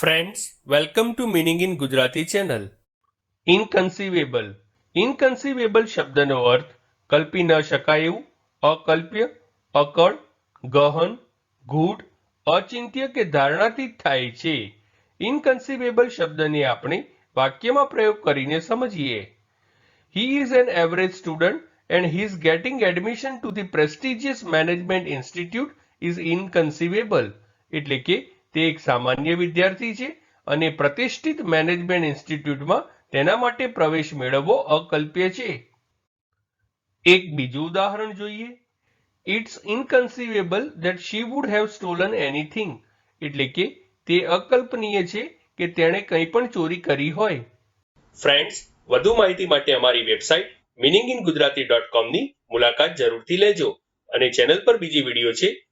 Friends welcome to meaning in Gujarati channel inconceivable inconceivable શબ્દનો અર્થ કલ્પી ન શકાય એવું અકલ્પ્ય અકળ ગહન ગૂઢ અચિંત્ય કે ધારણાથી થાય છે ઇનકન્સીવેબલ શબ્દને આપણે વાક્યમાં પ્રયોગ કરીને સમજીએ he is an average student and he is getting admission to the prestigious management institute is inconceivable એટલે કે તે એક સામાન્ય વિદ્યાર્થી છે અને પ્રતિષ્ઠિત મેનેજમેન્ટ ઇન્સ્ટિટ્યૂટમાં તેના માટે પ્રવેશ મેળવવો અકલ્પ્ય છે. એક બીજું ઉદાહરણ જોઈએ. It's inconceivable that she would have stolen anything એટલે કે તે અકલ્પનીય છે કે તેણે કંઈ પણ ચોરી કરી હોય. ફ્રેન્ડ્સ વધુ માહિતી માટે અમારી website meaning in Gujarati dot કોમની મુલાકાત જરૂરથી લેજો અને ચેનલ પર બીજી વીડિયો છે